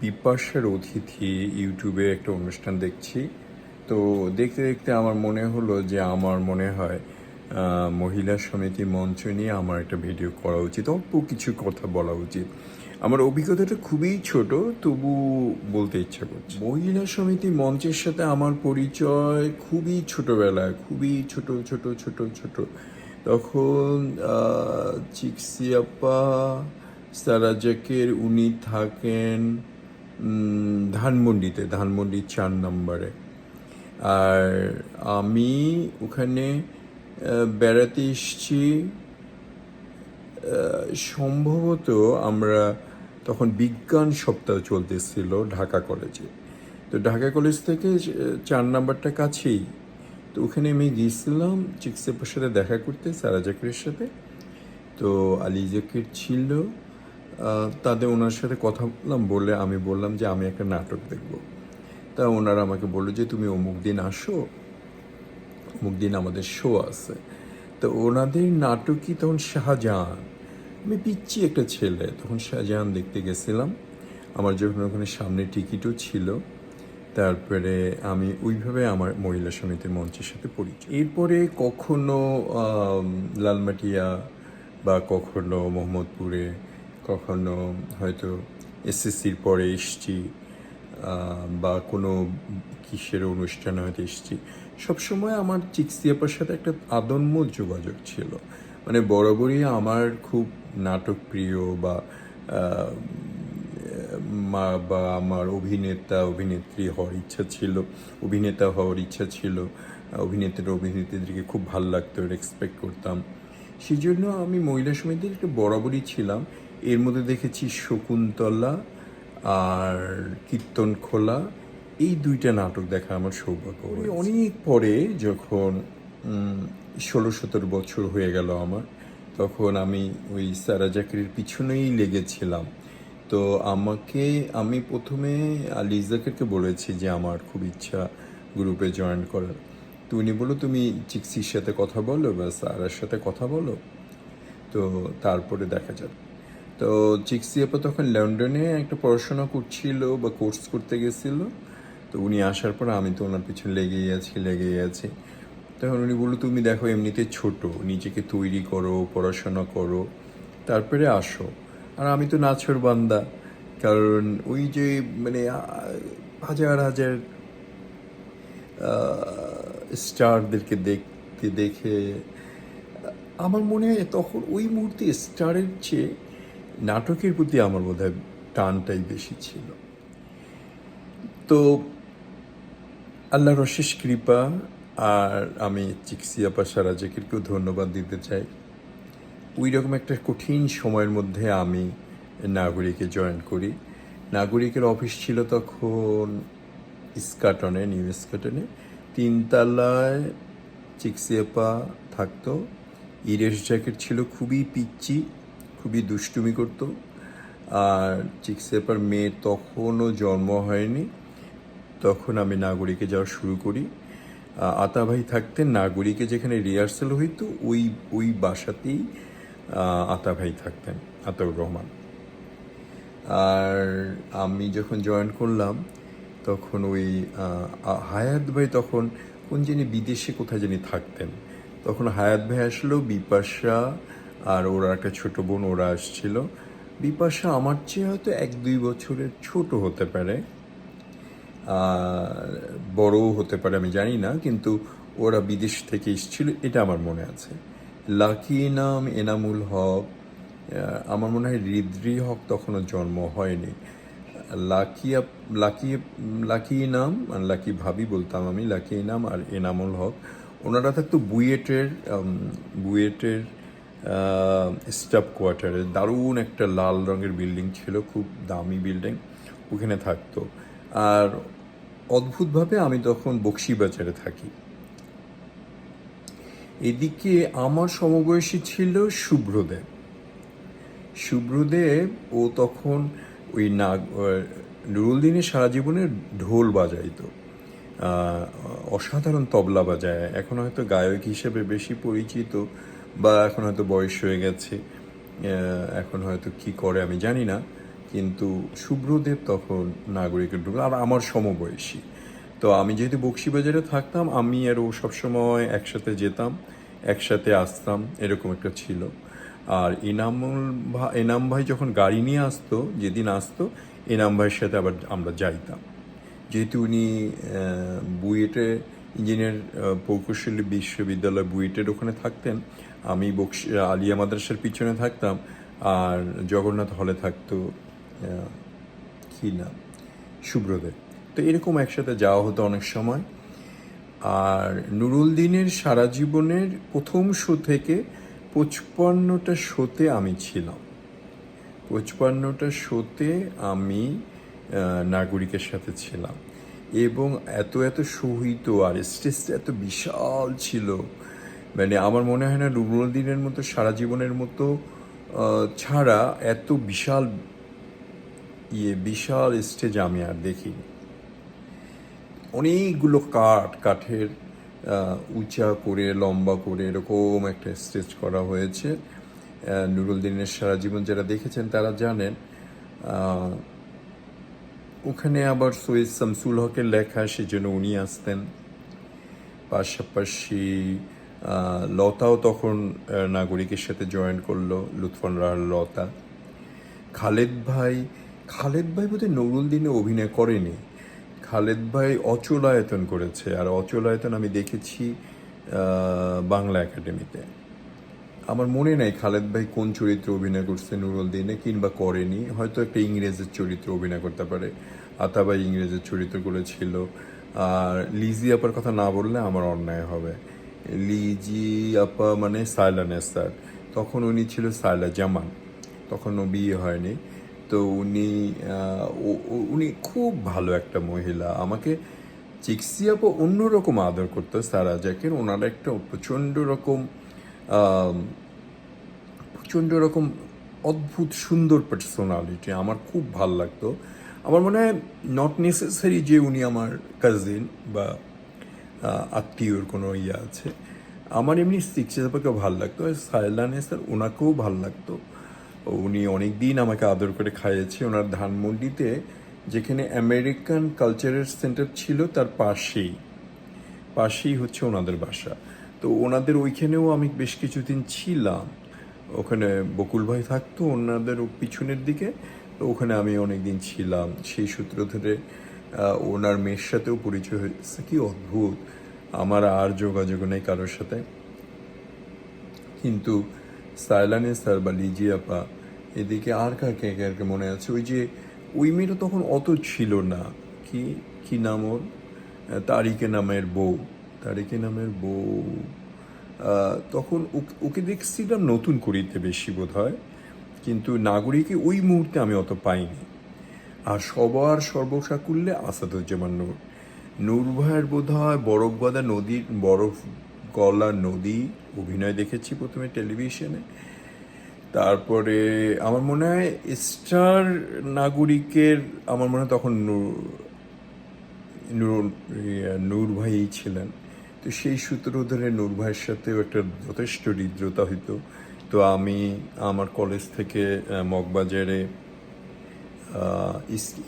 বিপাশার অতিথি ইউটিউবে একটা অনুষ্ঠান দেখছি। তো দেখতে দেখতে আমার মনে হলো যে আমার মনে হয় মহিলা সমিতি মঞ্চ নিয়ে আমার একটা ভিডিও করা উচিত অল্প কিছু কথা বলা উচিত। আমার অভিজ্ঞতাটা খুবই ছোট তবু বলতে ইচ্ছা করছে। মহিলা সমিতি মঞ্চের সাথে আমার পরিচয় খুবই ছোটবেলায় খুবই ছোট ছোট ছোট ছোট। তখন আহ, চিকসি আপা সারাজাকের উনি থাকেন ধানমন্ডিতে, ধানমন্ডি চার নম্বরে। আর আমি ওখানে বেড়াতে এসছি সম্ভবত আমরা তখন বিজ্ঞান সপ্তাহ চলতেছিল ঢাকা কলেজে। তো ঢাকা কলেজ থেকে চার নাম্বারটা কাছেই। তো ওখানে আমি গিয়েছিলাম চিকিৎসার সাথে দেখা করতে, সারা জাকিরের সাথে। তো আলী জাকির ছিল তাদের ওনার সাথে কথা বললাম, বলে আমি বললাম যে আমি একটা নাটক দেখব। তা ওনারা আমাকে বলল যে, তুমি অমুক দিন আসো, অমুক দিন আমাদের শো আছে। তো ওনাদের নাটকই তখন শাহজাহান। আমি পিচ্ছি একটা ছেলে, তখন শাহজাহান দেখতে গেছিলাম। আমার যখন ওখানে সামনে টিকিটও ছিল, তারপরে আমি ওইভাবে আমার মহিলা সমিতির মঞ্চের সাথে পরিচয়। এরপরে কখনো লালমাটিয়া বা কখনো মোহাম্মদপুরে কখনো হয়তো এসএসসির পরে এসছি বা কোনো কিসের অনুষ্ঠানে হয়তো এসেছি। সবসময় আমার চিকসিয়াপার সাথে একটা আদম্য যোগাযোগ ছিল। মানে বরাবরই আমার খুব নাটক প্রিয় বা মা বা আমার অভিনেতা, অভিনেত্রী হওয়ার ইচ্ছা ছিল, অভিনেতা হওয়ার ইচ্ছা ছিল। অভিনেত্রী অভিনেত্রীদেরকে খুব ভালো লাগতো রেসপেক্ট করতাম। সেই জন্য আমি মহিলা সমিতির একটু বরাবরই ছিলাম। এর মধ্যে দেখেছি শকুন্তলা আর কীর্তন খোলা এই দুইটা নাটক দেখা আমার সৌভাগ্য। অনেক পরে যখন ষোলো সতেরো বছর হয়ে গেল আমার তখন আমি ওই সারা জাকিরের পিছনেই লেগেছিলাম। তো আমাকে আমি প্রথমে আলী জাকিরকে বলেছি যে আমার খুব ইচ্ছা গ্রুপে জয়েন করার। তো উনি বলল তুমি চিক্সির সাথে কথা বলো বা সারার সাথে কথা বলো। তো তারপরে দেখা যাবে তো চিক্সি আপা তখন লন্ডনে একটা পড়াশোনা করছিল বা কোর্স করতে গেছিল। তো উনি আসার পর আমি তো ওনার পিছনে লেগেই আছি লেগেই আছি। তখন উনি বলল, তুমি দেখো, এমনিতে ছোট, নিজেকে তৈরি করো, পড়াশোনা করো, তারপরে আসো। আর আমি তো নাছর বান্দা, কারণ ওই যে মানে হাজার হাজার স্টারদেরকে দেখতে দেখে, আমার মনে হয় তখন ওই মুহূর্তে স্টারের চেয়ে নাটকের প্রতি আমার বোধ টানটাই বেশি ছিল। তো আল্লাহর অশেষ কৃপা আর আমি চিক্সিয়াপা সারা জাকিরকেও ধন্যবাদ দিতে চাই। ওই রকম একটা কঠিন সময়ের মধ্যে আমি নাগরিকে জয়েন করি। নাগরিকের অফিস ছিল তখন ইস্কাটনে, নিউ ইস্কাটনে। তিনতলায় চিকসিয়াপা থাকতো। ইরেশ জ্যাকেট ছিল খুবই পিচ্চি। খুবই দুষ্টুমি করতো। আর চিক্সিয়াপার মেয়ে তখনও জন্ম হয়নি। তখন আমি নাগরিকে যাওয়া শুরু করি। আতা ভাই থাকতেন নাগরিকে যেখানে রিহার্সেল হইতো, ওই ওই বাসাতেই আতা ভাই থাকতেন, আতাউর রহমান। আর আমি যখন জয়েন করলাম, তখন ওই হায়াত ভাই তখন কোন জানি বিদেশে কোথায় জানি থাকতেন। তখন হায়াত ভাই আসলো, বিপাশা আর ওরা একটা ছোট বোন, ওরা আসছিল। বিপাশা আমার চেয়ে হয়তো এক দুই বছরের ছোট হতে পারে। বড়ও হতে পারে, আমি জানি না, কিন্তু ওরা বিদেশ থেকে এসেছিল, এটা আমার মনে আছে। লাকি নাম এনামুল হক আমার মনে হয় রিদ্রি হক তখনও জন্ম হয়নি। লাকি আপ- লাকি লাকি নাম, আর লাকি ভাবি বলতাম আমি, লাকি নাম আর এনামুল হক। ওনারা থাকতো বুয়েটের বুয়েটের স্টাফ কোয়ার্টারে দারুণ একটা লাল রঙের বিল্ডিং ছিল, খুব দামি বিল্ডিং ওখানে থাকতো। আর অদ্ভুতভাবে আমি তখন বক্সিবাজারে থাকি। এদিকে আমার সমবয়সী ছিল শুভ্রদেব শুভ্রদেব ও তখন ওই নাগ নুরুল দিনের সারা জীবনে ঢোল বাজাইতো। অসাধারণ তবলা বাজায়। এখন হয়তো গায়ক হিসেবে বেশি পরিচিত। বা এখন হয়তো বয়স হয়ে গেছে এখন হয়তো কি করে আমি জানি না, কিন্তু শুভ্রদেব তখন নাগরিকের ঢুকলো আর আমার সমবয়সী। তো আমি যেহেতু বক্সিবাজারে থাকতাম, আমি আর ও সবসময় একসাথে যেতাম, একসাথে আসতাম, এরকম একটা ছিল। আর ইনামুল ভাই এনাম ভাই যখন গাড়ি নিয়ে আসতো, যেদিন আসতো, এনাম ভাইয়ের সাথে আবার আমরা যাইতাম। যেহেতু উনি বুয়েটে, ইঞ্জিনিয়ার প্রকৌশলী বিশ্ববিদ্যালয় বুয়েটের ওখানে থাকতেন আমি বক্সি, আলিয়া মাদ্রাসার পিছনে থাকতাম আর জগন্নাথ হলে থাকতো কি নাম? শুভ্রদেব তো এরকম একসাথে যাওয়া হতো অনেক সময়। আর নুরুল দিনের সারা জীবনের প্রথম শো থেকে পঁচপান্নটা শোতে আমি ছিলাম। পঁচপান্নটা শোতে আমি নাগরিকের সাথে ছিলাম। এবং এত এত সহিত আর স্টেজটা এত বিশাল ছিল। মানে আমার মনে হয় না নুরুল দিনের মতো, সারা জীবনের মতো ছাড়া এত বিশাল ইয়ে বিশাল স্টেজ আমি আর দেখিনি। অনেকগুলো কাঠ, কাঠের উঁচা করে, লম্বা করে এরকম একটা স্টেজ করা হয়েছে। নুরুল দিনের সারা জীবন যারা দেখেছেন তারা জানেন ওখানে আবার সৈয়দ শামসুল হকের লেখা, সেজন্য উনি আসতেন। পাশাপাশি লতাও তখন নাগরিকের সাথে জয়েন করল, লুৎফন রাহার লতা। খালেদ ভাই খালেদ ভাই বোধহয় নুরুল দিনে অভিনয় করেনি। খালেদ ভাই অচলায়তন করেছে, আর অচলায়তন আমি দেখেছি বাংলা একাডেমিতে। আমার মনে নাই খালেদ ভাই কোন চরিত্রে অভিনয় করছে নুরুল দিনে, কিংবা করেনি। হয়তো একটা ইংরেজের চরিত্রে অভিনয় করতে পারে। আতাবাই ইংরেজের চরিত্রগুলো ছিল আর লিজি আপার কথা না বললে আমার অন্যায় হবে। লিজি আপা মানে সাইলা নেসার তখন উনি ছিল সাইলা জামান। তখনও বিয়ে হয়নি। তো উনি উনি খুব ভালো একটা মহিলা। আমাকে চিক্সি আপা অন্যরকম আদর করতো, সারা জ্যাকের ওনার একটা প্রচণ্ড রকম প্রচণ্ড রকম অদ্ভুত সুন্দর পার্সোনালিটি আমার খুব ভালো লাগতো। আমার মনে হয় নট নেসেসারি যে উনি আমার কাজিন বা আত্মীয়র কোনো ইয়ে আছে। আমার এমনি শিক্ষিতাকে ভালো লাগতো। আর সাইলানে স্যার ওনাকেও ভালো লাগতো। উনি অনেক দিন আমাকে আদর করে খাইয়েছে। ওনার ধানমন্ডিতে যেখানে আমেরিকান কালচারাল সেন্টার ছিল, তার পাশেই। পাশেই হচ্ছে ওনাদের বাসা। তো ওনাদের ওইখানেও আমি বেশ কিছুদিন ছিলাম। ওখানে বকুল ভাই থাকতো ওনাদের পিছনের দিকে। তো ওখানে আমি অনেক দিন ছিলাম। সেই সূত্র ধরে ওনার মেয়ের সাথেও পরিচয় হয়েছে। কি অদ্ভুত। আমার আর যোগাযোগ নেই কারোর সাথে। কিন্তু সাইলানে স্যার বা লিজি আপা, এদিকে আর কাকে কাকে মনে আছে? ওই যে, ওই মেয়েটা তখন অত ছিল না। কি কি নাম ওর? তারিকে নামের বউ। তারিকে নামের বউ। তখন ওকে- দেখছিলাম নতুন করিতে বেশি বোধ হয় কিন্তু নাগরিকে ওই মুহূর্তে আমি অত পাইনি। আর সবার সর্বসাকুল্যে আসাদুজ্জামান নূর নূর ভাইয়ের বোধ হয় বরফবাদা নদীর বরফ গলা নদী অভিনয় দেখেছি প্রথমে টেলিভিশনে। তারপরে আমার মনে হয় স্টার নাগরিকের আমার মনে হয় তখন নূর- নূর ইয়ে, ভাইই ছিলেন। তো সেই সূত্র ধরে নূর ভাইয়ের সাথেও একটা যথেষ্ট হৃদ্রতা হইতো। তো আমি আমার কলেজ থেকে মগবাজারে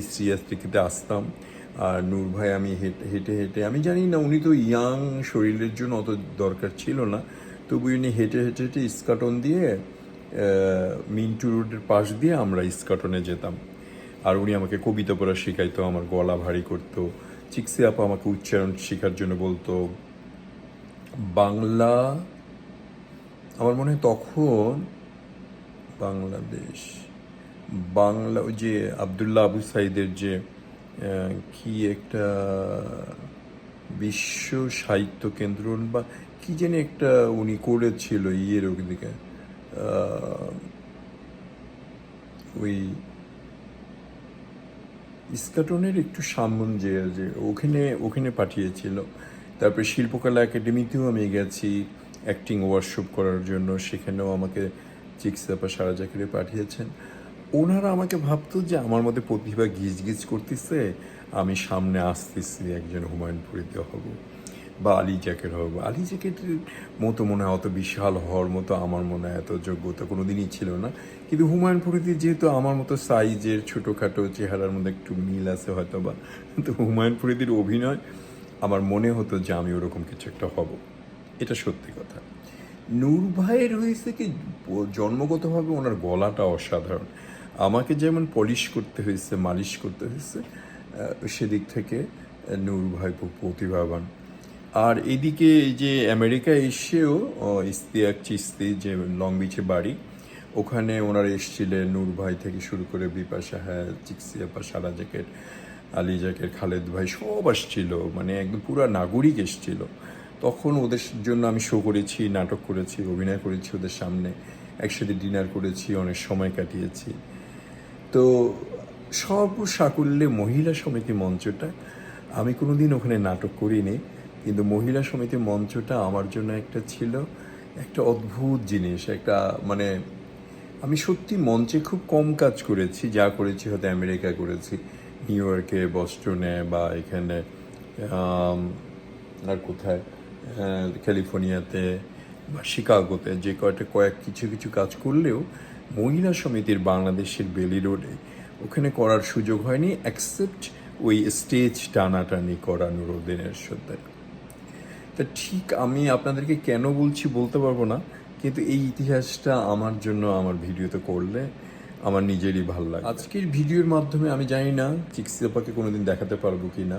ইসিএস টিকিতে আসতাম আর নূর ভাই, আমি হেঁটে হেঁটে হেঁটে, আমি জানি না, উনি তো ইয়াং শরীরের জন্য অত দরকার ছিল না। তবু উনি হেঁটে হেঁটে হেঁটে ইস্কাটন দিয়ে মিন্টু রোডের পাশ দিয়ে আমরা ইস্কাটনে যেতাম। আর উনি আমাকে কবিতা পড়া শেখাইতো, আমার গলা ভারী করতো। চিক্সি আপা আমাকে উচ্চারণ শেখার জন্য বলতো, বাংলা আমার মনে হয় তখন বাংলাদেশ বাংলা ওই যে আবদুল্লাহ আবু সাইদের যে কি একটা বিশ্ব সাহিত্য কেন্দ্র বা কি যেন একটা উনি করেছিল ইয়ের ওদিকে ওই ইস্কাটনের একটু সামন যে ওখানে ওখানে পাঠিয়েছিল। তারপরে শিল্পকলা একাডেমিতেও আমি গেছি অ্যাক্টিং ওয়ার্কশপ করার জন্য, সেখানেও আমাকে চিকিৎসা সারা চাকরি পাঠিয়েছেন। ওনারা আমাকে ভাবতো যে আমার মধ্যে প্রতিভা গিজ গিজ করতেছে, আমি সামনে আসতেছি, একজন হুমায়ুন ফরিদে হব বা আলী জ্যাকের হব। আলী জ্যাকেটের মতো মনে হয় অত বিশাল হওয়ার মতো আমার মনে হয় এত যোগ্যতা কোনো দিনই ছিল না। কিন্তু হুমায়ুন ফরিদি যেহেতু আমার মতো সাইজের ছোটোখাটো চেহারার মধ্যে একটু মিল আছে হয়তো বা তো হুমায়ুন ফরিদির অভিনয় আমার মনে হতো যে আমি ওরকম কিছু একটা হব। এটা সত্যি কথা। নূর ভাইয়ের হয়েছে কি জন্মগতভাবে ওনার গলাটা অসাধারণ। আমাকে যেমন পলিশ করতে হয়েছে, মালিশ করতে হয়েছে সেদিক থেকে নূর ভাই প্রতিভাবান। আর এদিকে যে আমেরিকা এসেও ইস্তিয়াক চিস্তি যে লং বিচে বাড়ি, ওখানে ওনারা এসেছিলেন নূর ভাই থেকে শুরু করে বিপাশা হ্যাঁ চিক্সিয়াপা সারা জ্যাকেট আলী জ্যাকেট খালেদ ভাই সব আসছিল মানে একদম পুরা নাগরিক এসছিল। তখন ওদের জন্য আমি শো করেছি, নাটক করেছি, অভিনয় করেছি ওদের সামনে, একসাথে ডিনার করেছি, অনেক সময় কাটিয়েছি। তো সর্বসাকুল্যে মহিলা সমিতি মঞ্চটা, আমি কোনোদিন ওখানে নাটক করিনি, কিন্তু মহিলা সমিতি মঞ্চটা আমার জন্য একটা ছিল একটা অদ্ভুত জিনিস, একটা মানে আমি সত্যি মঞ্চে খুব কম কাজ করেছি, যা করেছি হয়তো আমেরিকা করেছি, নিউ ইয়র্কে, বস্টনে বা এখানে আর কোথায় ক্যালিফোর্নিয়াতে বা শিকাগোতে যে কয়টা, কয়েক কিছু কিছু কাজ করলেও মহিলা সমিতির বাংলাদেশের বেলি রোডে। ওখানে করার সুযোগ হয়নি অ্যাকসেপ্ট ওই স্টেজ টানাটানি করানোর ওদের সাথে তা ঠিক আমি আপনাদেরকে কেন বলছি বলতে পারব না, কিন্তু এই ইতিহাসটা আমার জন্য আমার ভিডিওতে করলে আমার নিজেরই ভালো লাগে আজকের ভিডিওর মাধ্যমে আমি জানি না চিক্সিয়াপাকে কোনোদিন দেখাতে পারব কি না,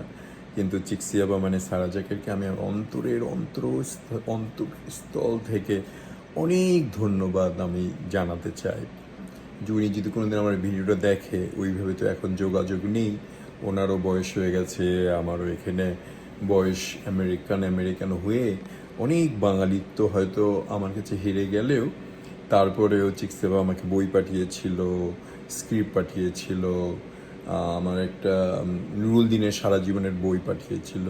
কিন্তু চিক্সিয়াপা মানে সারা জ্যাকেটকে আমি অন্তরের অন্তর অন্তরস্থল থেকে অনেক ধন্যবাদ আমি জানাতে চাই। যে উনি যদি কোনোদিন আমার ভিডিওটা দেখে, ওইভাবে তো এখন যোগাযোগ নেই। ওনারও বয়স হয়ে গেছে, আমারও এখানে বয়স আমেরিকান আমেরিকান হয়ে অনেক বাঙালিত্ব হয়তো আমার কাছে হেরে গেলেও, তারপরেও চিক্সেবা আমাকে বই পাঠিয়েছিল স্ক্রিপ্ট পাঠিয়েছিল আমার একটা নুরুল দিনের সারা জীবনের বই পাঠিয়েছিল।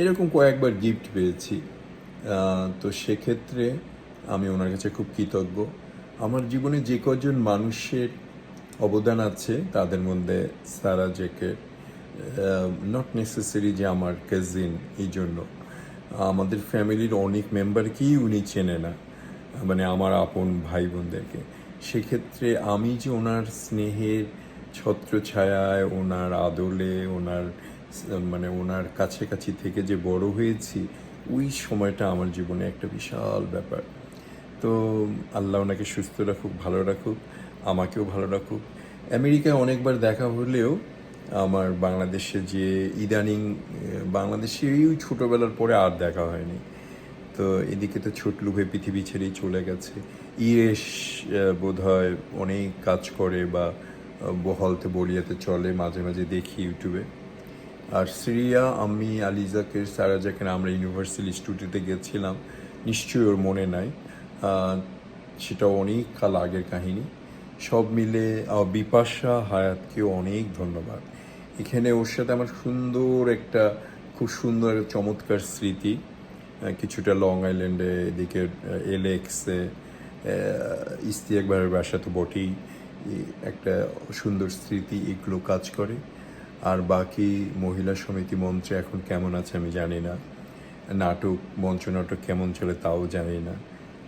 এরকম কয়েকবার গিফট পেয়েছি। তো সেক্ষেত্রে আমি ওনার কাছে খুব কৃতজ্ঞ। আমার জীবনে যে কজন মানুষের অবদান আছে, তাদের মধ্যে সারা জেকে নট নেসেসারি যে আমার কাজিন এই জন্য। আমাদের ফ্যামিলির অনেক মেম্বারকেই উনি চেনে না মানে আমার আপন ভাই বোনদেরকে সেক্ষেত্রে আমি যে ওনার স্নেহের ছত্রছায়ায়, ওনার আদলে, ওনার মানে ওনার কাছাকাছি থেকে যে বড় হয়েছি, ওই সময়টা আমার জীবনে একটা বিশাল ব্যাপার। তো আল্লাহ ওনাকে সুস্থ রাখুক ভালো রাখুক আমাকেও ভালো রাখুক। আমেরিকায় অনেকবার দেখা হলেও আমার বাংলাদেশে যে ইদানিং আহ, বাংলাদেশে এই ছোটোবেলার পরে আর দেখা হয়নি। তো এদিকে তো ছোটলু হয়ে পৃথিবী ছেড়েই চলে গেছে। ইরেশ বোধ হয় অনেক কাজ করে বা বহলতে বলিয়াতে চলে মাঝে মাঝে দেখি ইউটিউবে। আর সিরিয়া আমি আলিজাকে সারাজাকে আমরা ইউনিভার্সাল স্টুডিওতে গেছিলাম। নিশ্চয়ই ওর মনে নাই। সেটা অনেক কাল আগের কাহিনী। সব মিলে বিপাশা হায়াতকেও অনেক ধন্যবাদ। এখানে ওর সাথে আমার সুন্দর একটা, খুব সুন্দর চমৎকার স্মৃতি। কিছুটা লং আইল্যান্ডে এদিকে এলেক্সে ইস্তিয়াক ভাইয়ের বাসা তো বটেই। একটা সুন্দর স্মৃতি, এগুলো কাজ করে। আর বাকি মহিলা সমিতি মঞ্চে এখন কেমন আছে আমি জানি না। নাটক মঞ্চ নাটক কেমন চলে তাও জানি না।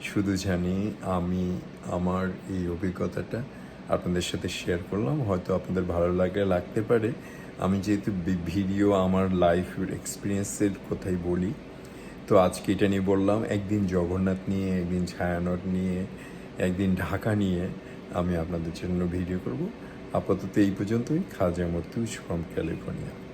শুধু জানি আমি আমার এই অভিজ্ঞতাটা আপনাদের সাথে শেয়ার করলাম। হয়তো আপনাদের ভালো লাগলে লাগতে পারে। আমি যেহেতু ভিডিও আমার লাইফের এক্সপিরিয়েন্সের কথাই বলি, তো আজকে এটা নিয়ে বললাম, একদিন জগন্নাথ নিয়ে, একদিন ছায়ানট নিয়ে, একদিন ঢাকা নিয়ে আমি আপনাদের জন্য ভিডিও করব। আপাতত এই পর্যন্তই। খাজা মর্তুজ ফ্রম ক্যালিফোর্নিয়া